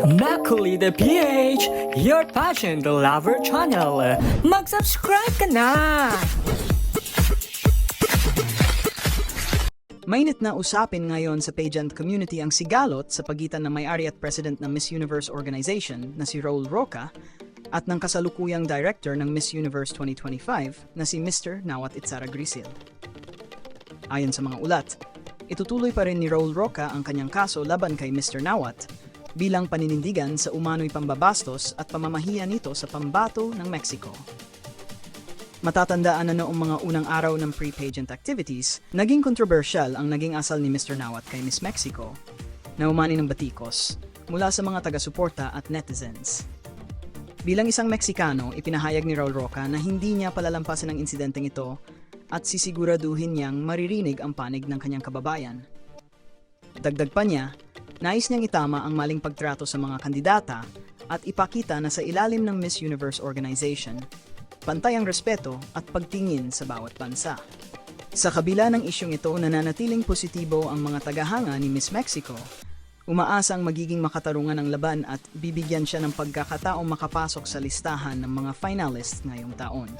Maculi the PH, your passion the lover channel. Mag-subscribe ka na! Mainit na usapin ngayon sa pageant community ang sigalot sa pagitan ng may-ari at president ng Miss Universe organization na si Raul Roca at ng kasalukuyang director ng Miss Universe 2025 na si Mr. Nawat Itzara Grisil. Ayon sa mga ulat, itutuloy pa rin ni Raul Roca ang kanyang kaso laban kay Mr. Nawat bilang paninindigan sa umano'y pambabastos at pamamahiya nito sa pambato ng Mexico. Matatandaan na noong mga unang araw ng pre-pageant activities, naging controversial ang naging asal ni Mr. Nawat kay Miss Mexico, na umani ng batikos mula sa mga taga-suporta at netizens. Bilang isang Meksikano, ipinahayag ni Raul Roca na hindi niya palalampasin ang insidenteng ito at sisiguraduhin niyang maririnig ang panig ng kanyang kababayan. Dagdag pa niya, nais niyang itama ang maling pagtrato sa mga kandidata at ipakita na sa ilalim ng Miss Universe organization, pantay ang respeto at pagtingin sa bawat bansa. Sa kabila ng isyong ito, nananatiling positibo ang mga tagahanga ni Miss Mexico. Umaasang magiging makatarungan ang laban at bibigyan siya ng pagkakataong makapasok sa listahan ng mga finalists ngayong taon.